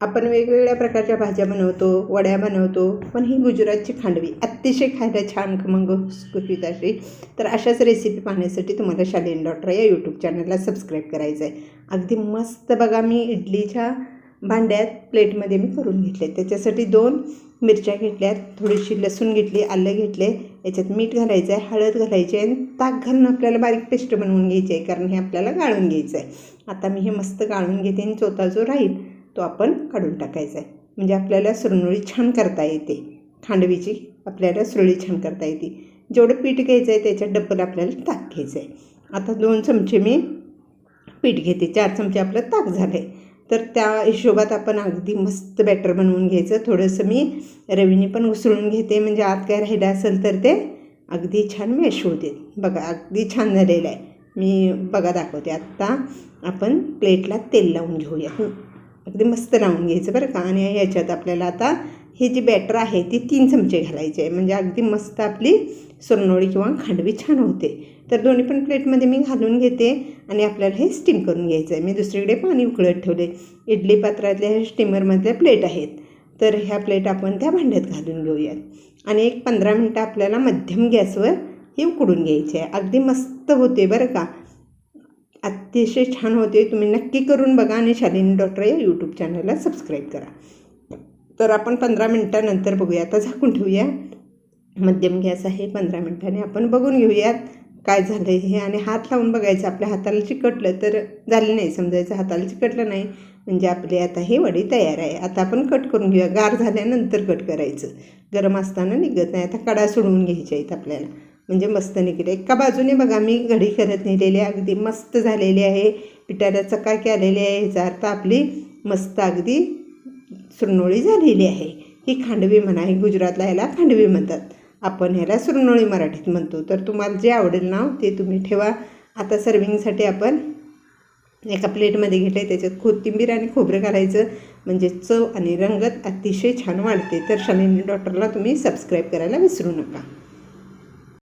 आपण वेगवेगळ्या प्रकारच्या भाज्या बनवतो वड्या बनवतो पण ही गुजरातची खांडवी अतिशय खायला छान खमंग खुसखुशीत अशी. तर अशाच रेसिपी पाहण्यासाठी तुम्हाला शालीन डॉक्टर या यूट्यूब चॅनलला सबस्क्राईब करायचं आहे. अगदी मस्त बघा मी इडलीच्या भांड्यात प्लेटमध्ये मी करून घेतले. त्याच्यासाठी दोन मिरच्या घेतल्यात थोडीशी लसूण घेतली आलं घेतले. याच्यात मीठ घालायचं आहे हळद घालायची आहे आणि ताक घालून आपल्याला बारीक पेस्ट बनवून घ्यायची आहे कारण हे आपल्याला गाळून घ्यायचं आहे. आता मी हे मस्त गाळून घेते आणि चोथा जो राहील तो आपण काढून टाकायचा आहे. म्हणजे आपल्याला सुरनुळी छान करता येते. खांडवीची आपल्याला सुरळी छान करता येते. जेवढं पीठ घ्यायचं आहे त्याच्यात डब्बल आपल्याला ताक घ्यायचं आहे. आता दोन चमचे मी पीठ घेते. चार चमचे आपलं ताक झालं आहे तर त्या हिशोबात आपण अगदी मस्त बॅटर बनवून घ्यायचं. थोडंसं मी रवीने पण उसळून घेते. म्हणजे आत काय राहिलं असेल तर ते अगदी छान मॅश होते बघा अगदी छान झालेलं आहे. मी बघा दाखवते. आत्ता आपण प्लेटला तेल लावून घेऊया. अगदी मस्त लावून घ्यायचं बरं का. आणि ह्याच्यात आपल्याला आता हे जी बॅटर आहे ती तीन चमचे घालायचे आहे. म्हणजे अगदी मस्त आपली सुरनोळी किंवा खांडवी छान होते. तर दोन्ही पण प्लेटमध्ये मी घालून घेते आणि आपल्याला हे स्टीम करून घ्यायचं आहे. मी दुसरीकडे पाणी उकळत ठेवले. इडली पात्रातल्या हे स्टीमरमधल्या प्लेट आहेत. तर ह्या प्लेट आपण त्या भांड्यात घालून घेऊयात. आणि एक पंधरा मिनटं आपल्याला मध्यम गॅसवर हे उकडून घ्यायचे आहे. अगदी मस्त होते बरं का. अतिशय छान होते. तुम्ही नक्की करून बघा आणि शालिनी डॉक्टर या यूट्यूब चॅनलला सबस्क्राईब करा. तर आपण पंधरा मिनटानंतर बघूया. आता झाकून ठेवूया. मध्यम गॅस आहे पंधरा मिनटाने आपण बघून घेऊयात काय झालं हे. आणि हात लावून बघायचं आपल्या हाताला चिकटलं तर झालं नाही समजायचं. हाताला चिकटलं नाही म्हणजे आपली आता ही वडी तयार आहे. आता आपण कट करून घेऊया. गार झाल्यानंतर कट करायचं. गरम असताना निघत नाही. आता कडा सोडवून घ्यायच्या आहेत आपल्याला. म्हणजे मस्त निघले. एका बाजूने बघा मी घडी करत नेलेली आहे. अगदी मस्त झालेली आहे. पिठाला चकाकी आलेली आहे. ह्याचा अर्थ आपली मस्त अगदी सुरनोळी झालेली आहे. ही खांडवी म्हणा ही गुजरातला ह्याला खांडवी म्हणतात. आपण ह्याला सुरनोळी मराठीत म्हणतो. तर तुम्हाला जे आवडेल नाव ते तुम्ही ठेवा. आता सर्विंगसाठी आपण एका प्लेटमध्ये घेतलं आहे त्याच्यात कोथिंबीर आणि खोबरं घालायचं. म्हणजे चव आणि रंगत अतिशय छान वाढते. तर शालिनी डॉक्टरला तुम्ही सबस्क्राईब करायला विसरू नका.